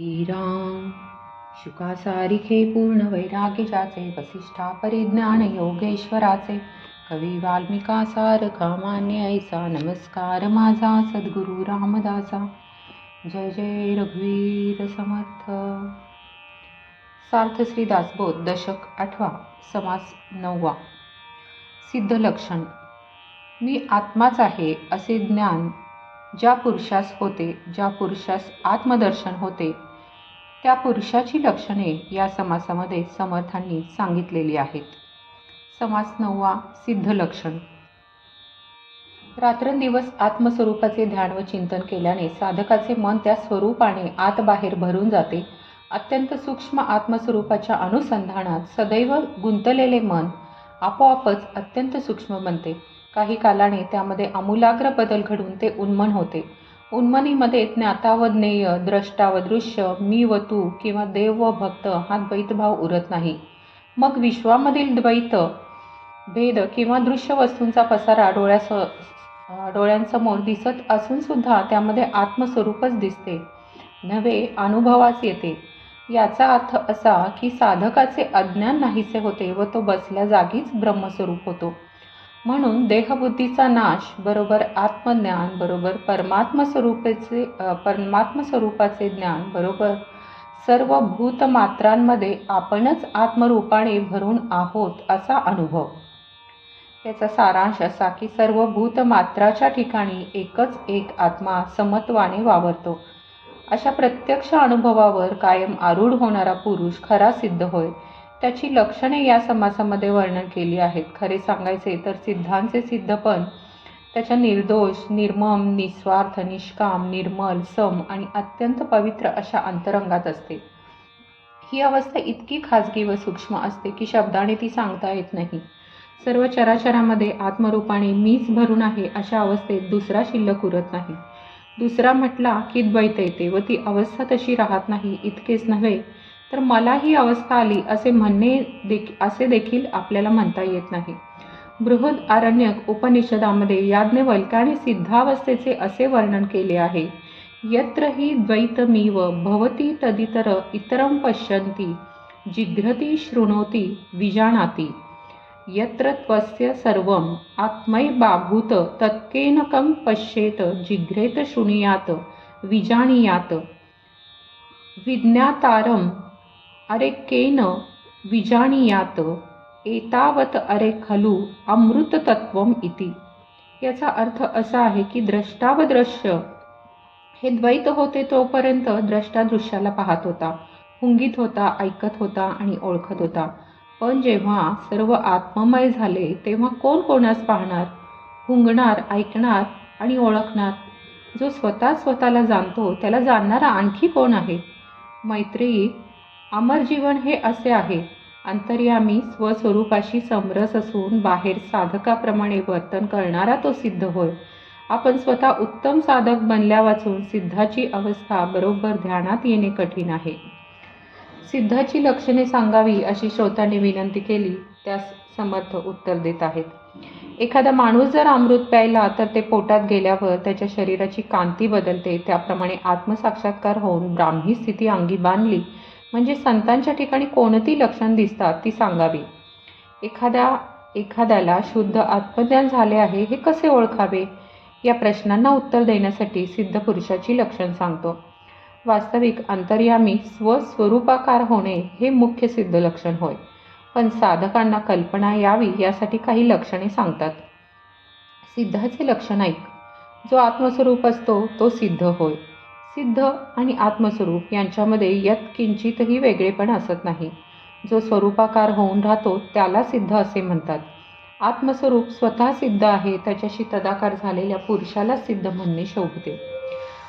श्रीराम। शुकासारिखे पूर्ण वैराग्याचे वसिष्ठा परिज्ञान योगेश्वराचे कवी वाल्मिका सारखा मान्य ऐसा नमस्कार माझा सद्गुरु रामदासा। जय जय रघुवीर समर्थ। सार्थ श्री दासबोध दशक आठवा समास नववा। सिद्ध लक्षण। मी आत्माच आहे असे ज्ञान ज्या पुरुषास होते ज्या पुरुषास आत्मदर्शन होते त्या पुरुषाची लक्षणे या समासामध्ये समर्थांनी सांगितलेली आहेत. समास नववा सिद्ध लक्षण. रात्रंदिवस आत्मस्वरूपाचे ध्यान व चिंतन केल्याने साधकाचे मन त्या स्वरूपाने आत बाहेर भरून जाते. अत्यंत सूक्ष्म आत्मस्वरूपाच्या अनुसंधानात सदैव गुंतलेले मन आपोआपच अत्यंत सूक्ष्म बनते. काही कालाने त्यामध्ये आमूलाग्र बदल घडून ते उन्मन होते. उन्मनीमध्ये ज्ञाता व ज्ञेय द्रष्टा व दृश्य मी व तू किंवा देव व भक्त हा द्वैतभाव उरत नाही. मग विश्वामधील द्वैत भेद किंवा दृश्य वस्तूंचा पसारा डोळ्यास डोळ्यांसमोर दिसत असून सुद्धा त्यामध्ये आत्मस्वरूपच दिसते. नव्हे अनुभवास येते. याचा अर्थ असा की साधकाचे अज्ञान नाहीसे होते व तो बसल्या जागीच ब्रह्मस्वरूप होतो. म्हणून देहबुद्धीचा नाश बरोबर आत्मज्ञान बरोबर परमात्मस्वरूपाचे स्वरूपाचे स्वरूपाचे ज्ञान बरोबर सर्व भूतमात्रांमध्ये आपणच आत्मरूपाने भरून आहोत असा अनुभव. याचा सारांश असा की सर्व भूतमात्राच्या ठिकाणी एकच एक आत्मा समत्वाने वावरतो. अशा प्रत्यक्ष अनुभवावर कायम आरूढ होणारा पुरुष खरा सिद्ध होय. त्याची लक्षणे या समासामध्ये वर्णन केली आहेत. खरे सांगायचे तर सिद्धांचे सिद्धपण त्याच्या निर्दोष निर्मम निस्वार्थ निष्काम निर्मल सम आणि अत्यंत पवित्र अशा अंतरंगात असते. ही अवस्था इतकी खाजगी व सूक्ष्म असते की शब्दाने ती सांगता येत नाही. सर्व चराचरामध्ये आत्मरूपाने मीच भरून आहे अशा अवस्थेत दुसरा शिल्लक उरत नाही. दुसरा म्हटला की द्वैत येते व ती अवस्था तशी राहत नाही इतकेच नव्हे तर मला ही अवस्था आली असे म्हणणे देख असे देखील आपल्याला म्हणता येत नाही. बृहद आरण्यक उपनिषदामध्ये याज्ञवल्क्याने सिद्धावस्थेचे असे वर्णन केले आहे यत्र ही द्वैतमीव भवती तदितर इतरं पश्यन्ति जिघ्रती शृणोती विजानाती यत्र त्वस्य सर्वं आत्मैबाभूत बाभूत तत्केनकं पश्येत जिघ्रेत शृणुयात विजानीयात विज्ञातारं अरे केन विजाणीयात एतावत अरे खलु अमृततत्वम इति. याचा अर्थ असा आहे की द्रष्टा व दृश्य हे द्वैत होते तोपर्यंत द्रष्टा दृश्याला पाहत होता हुंगीत होता ऐकत होता आणि ओळखत होता. पण जेव्हा सर्व आत्ममय झाले तेव्हा कोण कोणास पाहणार? हुंगणार ऐकणार आणि ओळखणार. जो स्वतः स्वतःला जाणतो त्याला जाणणारा आणखी कोण आहे? मैत्री अमर जीवन हे असे आहे. अंतर्यामी स्वस्वरूपाशी समरस असून बाहेर साधकाप्रमाणे वर्तन करणारा तो सिद्ध होय. आपण स्वतः उत्तम साधक बनल्या वाचून सिद्धाची अवस्था बरोबर ध्यानात येणे कठीण आहे. सिद्धाची लक्षणे सांगावी अशी श्रोत्यांनी विनंती केली त्यास समर्थ उत्तर देत आहेत. एखादा माणूस जर अमृत प्यायला तर ते पोटात गेल्यावर त्याच्या शरीराची कांती बदलते त्याप्रमाणे आत्मसाक्षात्कार होऊन ब्राह्मी स्थिती अंगी बांधली म्हणजे संतांच्या ठिकाणी कोणती लक्षण दिसतात ती सांगावी. एखाद्या एखाद्याला शुद्ध आत्मज्ञान झाले आहे हे कसे ओळखावे? या प्रश्नांना उत्तर देण्यासाठी सिद्ध पुरुषाची लक्षण सांगतो. वास्तविक अंतर्यामी स्वस्वरूपाकार होणे हे मुख्य सिद्ध लक्षण होय. पण साधकांना कल्पना यावी यासाठी काही लक्षणे सांगतात. सिद्धाचे लक्षण ऐक. जो आत्मस्वरूप असतो तो सिद्ध होय. सिद्ध आणि आत्मस्वरूप यांच्यामध्ये यत किंचितही वेगळेपण असत नाही. जो स्वरूपाकार होऊन राहतो त्याला सिद्ध असे म्हणतात. आत्मस्वरूप स्वतः सिद्ध आहे त्याच्याशी तदाकार झालेल्या पुरुषाला सिद्ध म्हणणे शोभते.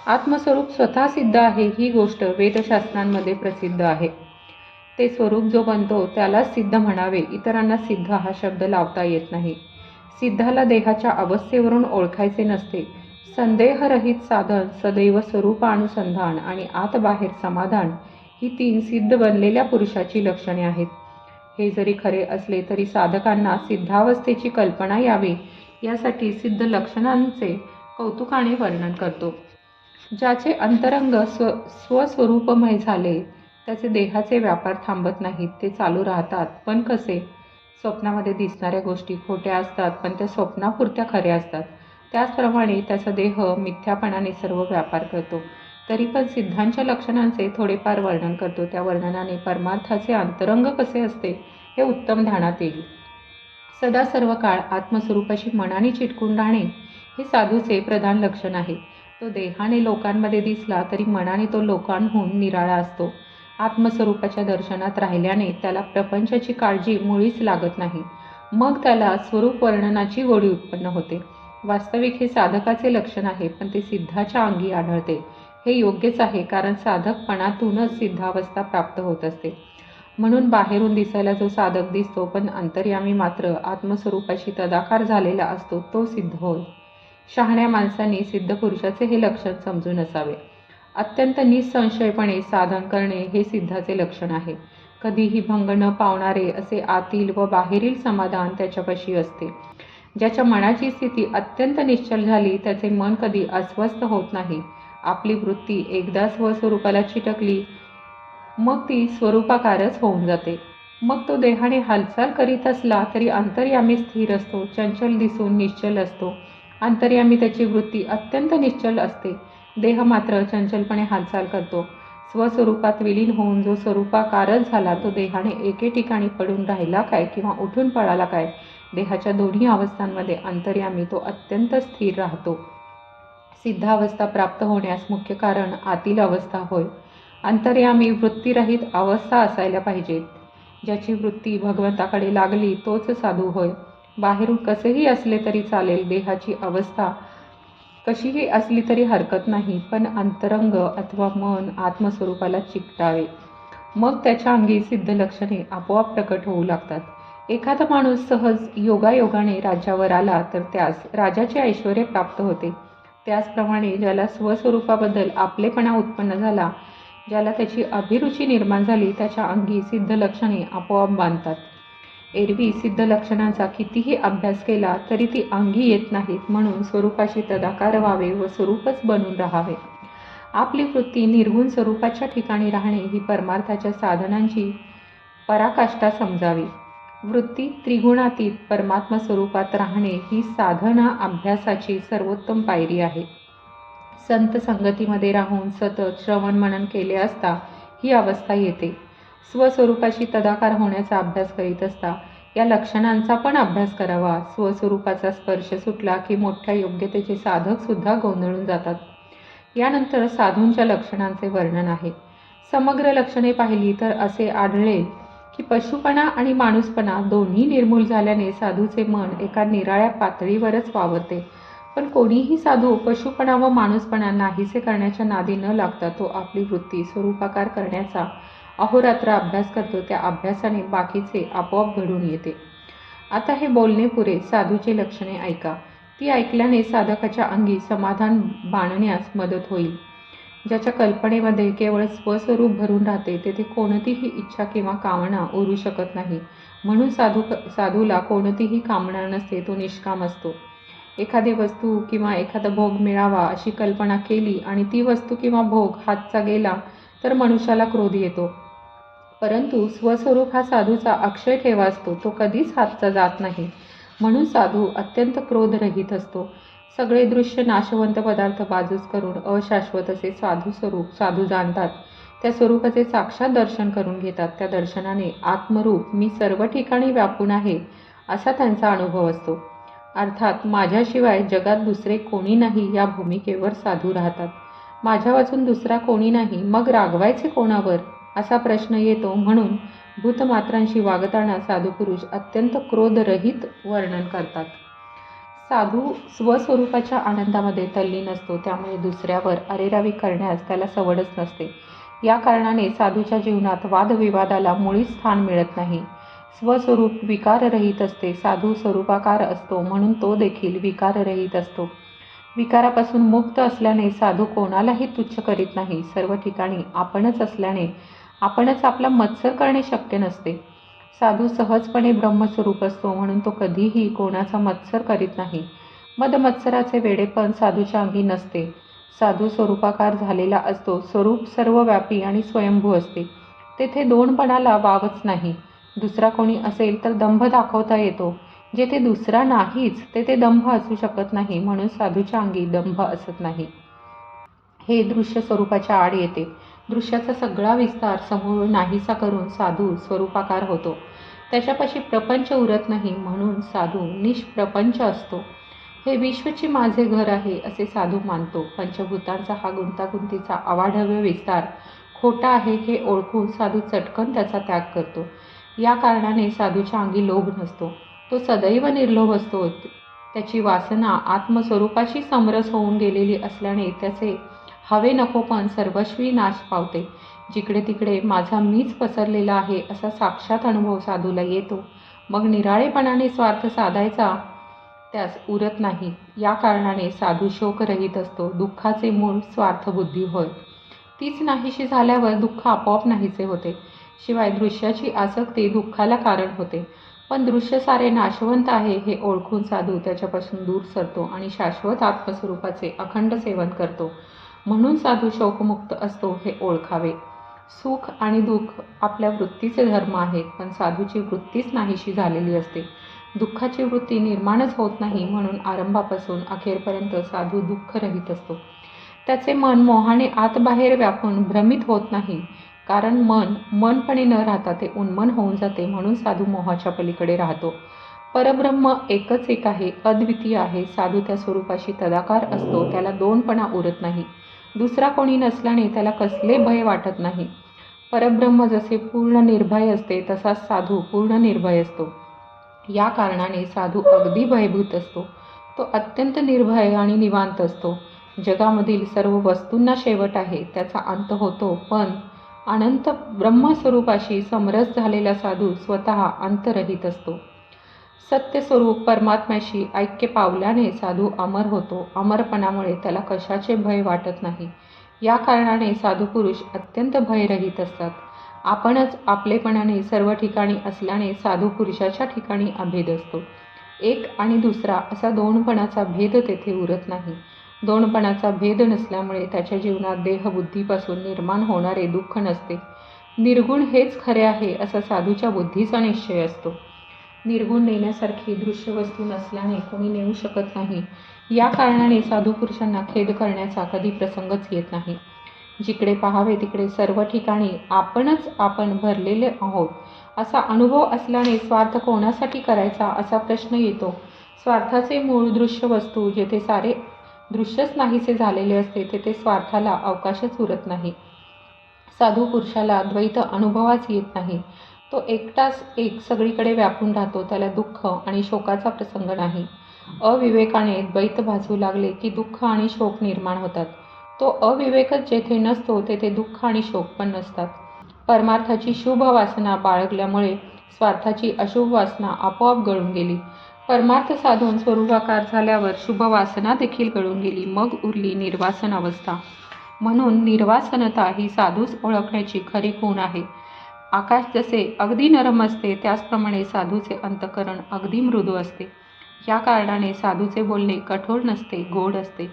आत्मस्वरूप स्वतः सिद्ध आहे ही गोष्ट वेदशास्त्रांमध्ये प्रसिद्ध आहे. ते स्वरूप जो बनतो त्याला सिद्ध म्हणावे इतरांना सिद्ध हा शब्द लावता येत नाही. सिद्धाला देहाच्या अवस्थेवरून ओळखायचे नसते संदेहरहित साधन सदैव स्वरूप अनुसंधान आणि आत बाहेर समाधान ही तीन सिद्ध बनलेल्या पुरुषाची लक्षणे आहेत. हे जरी खरे असले तरी साधकांना सिद्धावस्थेची कल्पना यावी यासाठी सिद्ध लक्षणांचे कौतुकाने वर्णन करतो. ज्याचे अंतरंग स्व स्वस्वरूपमय झाले त्याचे देहाचे व्यापार थांबत नाहीत ते चालू राहतात. पण कसे? स्वप्नामध्ये दिसणाऱ्या गोष्टी खोट्या असतात पण त्या स्वप्नापुरत्या खऱ्या असतात. त्याचप्रमाणे त्याचा देह मिथ्यापणाने सर्व व्यापार करतो. तरी पण सिद्धांच्या लक्षणांचे थोडेफार वर्णन करतो. त्या वर्णनाने परमार्थाचे अंतरंग कसे असते हे उत्तम ध्यानात येईल. सदा सर्व काळ आत्मस्वरूपाशी मनाने चिटकून राहणे हे साधूचे प्रधान लक्षण आहे. तो देहाने लोकांमध्ये दिसला तरी मनाने तो लोकांहून निराळा असतो. आत्मस्वरूपाच्या दर्शनात राहिल्याने त्याला प्रपंचाची काळजी मुळीच लागत नाही. मग त्याला स्वरूप वर्णनाची गोडी उत्पन्न होते. वास्तविक हे साधकाचे लक्षण आहे पण ते सिद्धाच्या अंगी आढळते. हे योग्यच आहे कारण साधकपणातूनच सिद्धावस्था प्राप्त होत असते. म्हणून बाहेरून दिसायला जो साधक दिसतो पण अंतर्यामी मात्र आत्मस्वरूपाशी तदाकार झालेला असतो तो सिद्ध होय. शहाण्या माणसांनी सिद्ध पुरुषाचे हे लक्षण समजून असावे. अत्यंत निसंशयपणे साधन करणे हे सिद्धाचे लक्षण आहे. कधीही भंग न पावणारे असे आतील व बाहेरील समाधान त्याच्यापाशी असते. ज्याच्या मनाची स्थिती अत्यंत निश्चल झाली त्याचे मन कधी अस्वस्थ होत नाही. आपली वृत्ती एकदा स्वस्वरूपाला चिटकली मग ती स्वरूपाकारच होऊन जाते. मग तो देहाने हालचाल करीत असला तरी अंतर्यामी स्थिर असतो चंचल दिसून निश्चल असतो. अंतर्यामी त्याची वृत्ती अत्यंत निश्चल असते. देह मात्र चंचलपणे हालचाल करतो. स्वस्वरूपात विलीन होऊन जो स्वरूपाकारच झाला तो देहाने एके ठिकाणी पडून राहिला काय किंवा उठून पळाला काय? देहाच्या दोन्ही अवस्थांमध्ये अंतर्यामी तो अत्यंत स्थिर राहतो. सिद्धावस्था प्राप्त होण्यास मुख्य कारण आतील अवस्था होय. अंतर्यामी वृत्तीरहित अवस्था असायला पाहिजेत. ज्याची वृत्ती भगवंताकडे लागली तोच साधू होय. बाहेरून कसेही असले तरी चालेल देहाची अवस्था कशीही असली तरी हरकत नाही पण अंतरंग अथवा मन आत्मस्वरूपाला चिकटावे. मग त्याच्या अंगी सिद्ध लक्षणे आपोआप प्रकट होऊ लागतात. एखादा माणूस सहज योगायोगाने राज्यावर आला तर त्यास राजाचे ऐश्वर प्राप्त होते. त्याचप्रमाणे ज्याला स्वस्वरूपाबद्दल आपलेपणा उत्पन्न झाला ज्याला त्याची अभिरुची निर्माण झाली त्याच्या अंगी सिद्ध लक्षणे आपोआप बांधतात. एरवी सिद्ध लक्षणांचा कितीही अभ्यास केला तरी ती अंगी येत नाहीत म्हणून स्वरूपाशी तदाकार व्हावे व स्वरूपच बनून राहावे. आपली वृत्ती निर्गुण स्वरूपाच्या ठिकाणी राहणे ही परमार्थाच्या साधनांची पराकाष्ठा समजावी. वृत्ती त्रिगुणातीत परमात्मा स्वरूपात राहणे ही साधना अभ्यासाची सर्वोत्तम पायरी आहे. संत संगतीमध्ये राहून सतत श्रवण मनन केले असता ही अवस्था येते. स्वस्वरूपाशी तदाकार होण्याचा अभ्यास करीत असता या लक्षणांचा पण अभ्यास करावा. स्वस्वरूपाचा स्पर्श सुटला की मोठ्या योग्यतेचे साधक सुद्धा गोंधळून जातात. यानंतर साधूंच्या लक्षणांचे वर्णन आहे. समग्र लक्षणे पाहिली तर असे आढळेल की पशुपणा आणि माणूसपणा दोन्ही निर्मूल झाल्याने साधूचे मन एका निराळ्या पातळीवरच वावरते. पण कोणीही साधू पशुपणा व माणूसपणा नाहीसे करण्याच्या नादी न लागता तो आपली वृत्ती स्वरूपाकार करण्याचा अहोरात्र अभ्यास करतो त्या अभ्यासाने बाकीचे आपोआप घडून येते. आता हे बोलणे पुरे साधूचे लक्षणे ऐका. ती ऐकल्याने साधकाच्या अंगी समाधान बाणण्यास मदत होईल. ज्याच्या कल्पनेमध्ये केवळ स्वस्वरूप भरून राहते तेथे कोणतीही इच्छा किंवा कामना उरू शकत नाही. म्हणून साधू साधूला कोणतीही कामना नसते तो निष्काम असतो. एखादी वस्तू किंवा एखादा भोग मिळावा अशी कल्पना केली आणि ती वस्तू किंवा भोग हातचा गेला तर मनुष्याला क्रोध येतो. परंतु स्वस्वरूप हा साधूचा अक्षय ठेवा असतो तो कधीच हातचा जात नाही. म्हणून साधू अत्यंत क्रोधरहित असतो. सगळे दृश्य नाशवंत पदार्थ बाजूस करून अशाश्वत असे साधू स्वरूप साधू जाणतात. त्या स्वरूपाचे साक्षात दर्शन करून घेतात. त्या दर्शनाने आत्मरूप मी सर्व ठिकाणी व्यापून आहे असा त्यांचा अनुभव असतो. अर्थात माझ्याशिवाय जगात दुसरे कोणी नाही या भूमिकेवर साधू राहतात. माझ्या वाचून दुसरा कोणी नाही मग रागवायचे कोणावर? असा प्रश्न येतो म्हणून भूतमात्रांशी वागताना साधुपुरुष अत्यंत क्रोधरहित वर्णन करतात. साधू स्वस्वरूपाच्या आनंदामध्ये तल्लीन असतो त्यामुळे दुसऱ्यावर अरेरावी करण्यास त्याला सवडच नसते. या कारणाने साधूच्या जीवनात वादविवादाला मुळीच स्थान मिळत नाही. स्वस्वरूप विकाररहित असते साधू स्वरूपाकार असतो म्हणून तो देखील विकाररहित असतो. विकारापासून मुक्त असल्याने साधू कोणालाही तुच्छ करीत नाही. सर्व ठिकाणी आपणच असल्याने आपणच आपला मत्सर करणे शक्य नसते. साधू सहजपणे ब्रह्मस्वरूप असतो म्हणून तो कधीही कोणाचा मत्सर करीत नाही. मदमत्सराचे वेडेपण साधूच्या अंगी नसते. साधू स्वरूपाकार झालेला असतो स्वरूप सर्वव्यापी आणि स्वयंभू असते. तेथे दोनपणाला वावच नाही. दुसरा कोणी असेल तर दंभ दाखवता येतो. जेथे दुसरा नाहीच तेथे दंभ असू शकत नाही म्हणून साधूच्या अंगी दंभ असत नाही. हे दृश्य स्वरूपाच्या आड येते. दृश्याचा सगळा विस्तार समूळ नाहीसा करून साधू स्वरूपाकार होतो. त्याच्यापाशी प्रपंच उरत नाही म्हणून साधू निष्प्रपंच असतो. हे विश्वची माझे घर आहे असे साधू मानतो. पंचभूतांचा हा गुंतागुंतीचा अवाढव्य विस्तार खोटा आहे हे ओळखून साधू चटकन त्याचा त्याग करतो. या कारणाने साधूच्या अंगी लोभ नसतो. तो सदैव निर्लोभ असतो. त्याची वासना आत्मस्वरूपाशी समरस होऊन गेलेली असल्याने त्याचे हवे नको पण सर्वस्वी नाश पावते. जिकडे तिकडे माझा मीच पसरलेला आहे असा साक्षात अनुभव साधूला येतो. मग निराळेपणाने स्वार्थ साधायचा त्यास उरत नाही. या कारणाने साधू शोकरहित असतो. दुःखाचे मूळ स्वार्थबुद्धी होय. तीच नाहीशी झाल्यावर दुःख आपोआप नाहीसे होते. शिवाय दृश्याची आसक्ती दुःखाला कारण होते. पण दृश्य सारे नाशवंत आहे हे ओळखून साधू त्याच्यापासून दूर सरतो आणि शाश्वत आत्मस्वरूपाचे अखंड सेवन करतो. म्हणून साधू शोकमुक्त असतो हे ओळखावे. सुख आणि दुःख आपल्या वृत्तीचे धर्म आहेत पण साधूची वृत्तीच नाहीशी झालेली असते. दुःखाची वृत्ती निर्माणच होत नाही म्हणून आरंभापासून अखेरपर्यंत साधू दुःखरहित असतो. त्याचे मन मोहाने आतबाहेर व्यापून भ्रमित होत नाही कारण मन मनपणे न राहता ते उन्मन होऊन जाते म्हणून साधू मोहाच्या पलीकडे राहतो. परब्रह्म एकच एक आहे अद्वितीय आहे. साधू त्या स्वरूपाशी तदाकार असतो त्याला दोनपणा उरत नाही. दुसरा कोणी नसल्याने त्याला कसले भय वाटत नाही. परब्रह्म जसे पूर्ण निर्भय असते तसाच साधू पूर्ण निर्भय असतो. या कारणाने साधू अगदी भयभूत असतो. तो अत्यंत निर्भय आणि निवांत असतो. जगामधील सर्व वस्तूंना शेवट आहे त्याचा अंत होतो. पण अनंत ब्रह्मस्वरूपाशी समरस झालेला साधू स्वतः अंतरहित असतो. सत्यस्वरूप परमात्म्याशी ऐक्य पावल्याने साधू अमर होतो. अमरपणामुळे त्याला कशाचे भय वाटत नाही. या कारणाने साधू पुरुष अत्यंत भयरहित असतात. आपणच आपलेपणाने सर्व ठिकाणी असल्याने साधू पुरुषाच्या ठिकाणी अभेद असतो. एक आणि दुसरा असा दोनपणाचा भेद तेथे उरत नाही. दोनपणाचा भेद नसल्यामुळे त्याच्या जीवनात देहबुद्धीपासून निर्माण होणारे दुःख नसते. निर्गुण हेच खरे आहे असा साधूच्या बुद्धीचा निश्चय असतो. निर्गुण नेण्यासारखी दृश्य वस्तू नसल्याने कोणी नेऊ शकत नाही. या कारणाने साधू पुरुषांना खेद करण्याचा कधी प्रसंगच येत नाही. जिकडे पाहावे तिकडे सर्व ठिकाणी आपणच आपण भरलेले आहोत. असा अनुभव असल्याने स्वार्थ कोणासाठी करायचा असा प्रश्न येतो. स्वार्थाचे मूळ दृश्य वस्तू जेथे सारे दृश्यच नाहीसे झालेले असते तेथे स्वार्थाला अवकाशच उरत नाही. साधू पुरुषाला द्वैत अनुभवाच येत नाही. तो एकटाच एक सगळीकडे व्यापून राहतो त्याला दुःख आणि शोकाचा प्रसंग नाही. अविवेकाने द्वैत भासू लागले की दुःख आणि शोक निर्माण होतात. तो अविवेकच जेथे नसतो तेथे दुःख आणि शोक पण नसतात. परमार्थाची शुभ वासना बाळगल्यामुळे स्वार्थाची अशुभ वासना आपोआप गळून गेली. परमार्थ साधून स्वरूपाकार झाल्यावर शुभ वासना देखील गळून गेली. मग उरली निर्वासन अवस्था. म्हणून निर्वासनता ही साधूच ओळखण्याची खरी खूण आहे. आकाश जसे अगदी नरम असते त्याचप्रमाणे साधूचे अंतकरण अगदी मृदू असते. या कारणाने साधूचे बोलणे कठोर नसते गोड असते.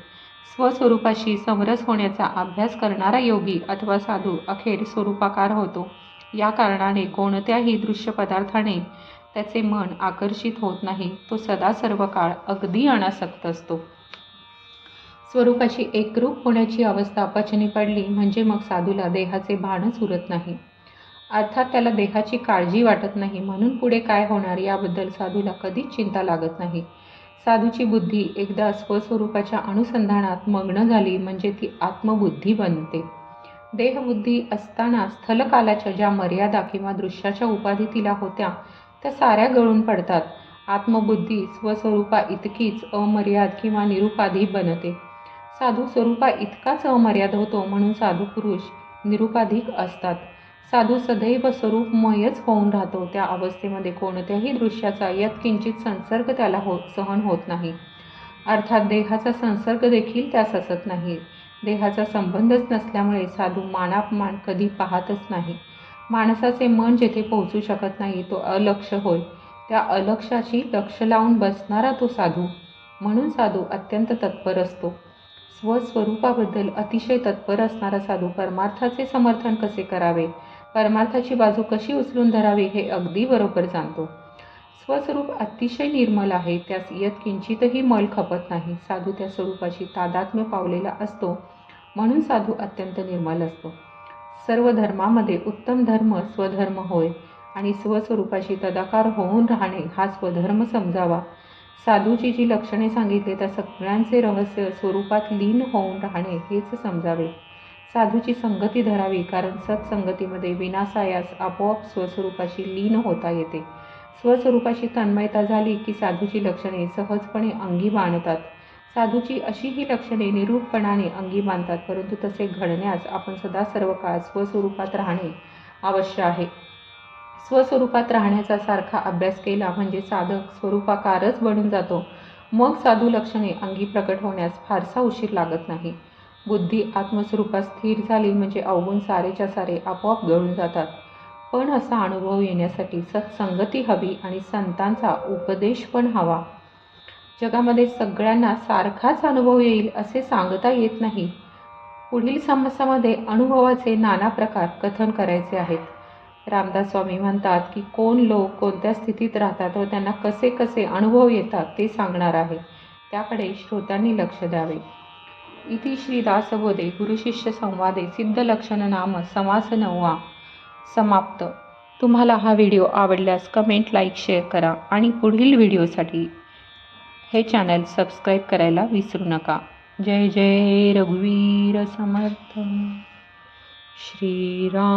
स्वस्वरूपाशी समरस होण्याचा अभ्यास करणारा योगी अथवा साधू अखेर स्वरूपाकार होतो. या कारणाने कोणत्याही दृश्य पदार्थाने त्याचे मन आकर्षित होत नाही. तो सदा सर्व काळ अगदी अनासक्त असतो. स्वरूपाची एकरूप होण्याची अवस्था पचनी पडली म्हणजे मग साधूला देहाचे भानच उरत नाही. अर्थात त्याला देहाची काळजी वाटत नाही. म्हणून पुढे काय होणार? याबद्दल साधूला कधीच चिंता लागत नाही. साधूची बुद्धी एकदा स्वस्वरूपाच्या अनुसंधानात मग्न झाली म्हणजे ती आत्मबुद्धी बनते. देहबुद्धी असताना स्थलकालाच्या ज्या मर्यादा किंवा दृश्याच्या उपाधी तिला होत्या त्या साऱ्या गळून पडतात. आत्मबुद्धी स्वस्वरूपा इतकीच अमर्याद किंवा निरुपाधी बनते. साधू स्वरूपा इतकाच अमर्याद होतो म्हणून साधू पुरुष निरुपाधिक असतात. साधू सदैव स्वरूपमयच होऊन राहतो. त्या अवस्थेमध्ये कोणत्याही दृश्याचा यत्किंचित संसर्ग त्याला हो सहन होत नाही. अर्थात देहाचा संसर्ग देखील त्यास असत नाही. देहाचा संबंधच नसल्यामुळे साधू मानापमान कधी पाहतच नाही. माणसाचे मन जेथे पोहोचू शकत नाही तो अलक्ष होय. त्या अलक्षाशी लक्ष लावून बसणारा तो साधू. म्हणून साधू अत्यंत तत्पर असतो. स्वस्वरूपाबद्दल अतिशय तत्पर असणारा साधू परमार्थाचे समर्थन कसे करावे? परमार्थाची बाजू कशी उचलून धरावी हे अगदी बरोबर जाणतो. स्वस्वरूप अतिशय निर्मल आहे त्यास यत किंचितही मल खपत नाही. साधू त्या स्वरूपाशी तादात्म्य पावलेला असतो म्हणून साधू अत्यंत निर्मल असतो. सर्व धर्मामध्ये उत्तम धर्म स्वधर्म होय आणि स्वस्वरूपाशी तदाकार होऊन राहणे हा स्वधर्म समजावा. साधूची जी लक्षणे सांगितली त्या सगळ्यांचे रहस्य स्वरूपात लीन होऊन राहणे हेच समजावे. साधूची संगती धरावी कारण सत्संगतीमध्ये विनासायास आपोआप स्वस्वरूपाशी लीन होता येते. स्वस्वरूपाशी तन्मयता झाली की साधूची लक्षणे सहजपणे अंगी बांधतात साधूची अशी ही लक्षणे निरूपपणाने अंगी बांधतात परंतु तसे घडण्यास आपण सदा सर्व काळ स्वस्वरूपात राहणे आवश्य आहे. स्वस्वरूपात राहण्याचा सारखा अभ्यास केला म्हणजे साधक स्वरूपाकारच बनून जातो. मग साधू लक्षणे अंगी प्रकट होण्यास फारसा उशीर लागत नाही. बुद्धी आत्मस्वरूपात स्थिर झाली म्हणजे अवगुण सारेच्या सारे आपोआप गळून जातात. पण असा अनुभव येण्यासाठी सत्संगती हवी आणि संतांचा उपदेश पण हवा. जगामध्ये सगळ्यांना सारखाच अनुभव येईल असे सांगता येत नाही. पुढील समस्यामध्ये अनुभवाचे नाना प्रकार कथन करायचे आहेत. रामदास स्वामी म्हणतात की कोण लोक कोणत्या स्थितीत राहतात व त्यांना कसे कसे अनुभव येतात ते सांगणार आहे. त्याकडे श्रोत्यांनी लक्ष द्यावे. इति श्री दासबोधे गुरुशिष्य संवादे सिद्ध लक्षण नाम समास नववा समाप्त. तुम्हाला हा व्हिडिओ आवडल्यास कमेंट लाईक शेअर करा आणि पुढील व्हिडिओसाठी हे चॅनल सबस्क्राईब करायला विसरू नका. जय जय रघुवीर समर्थ श्रीराम.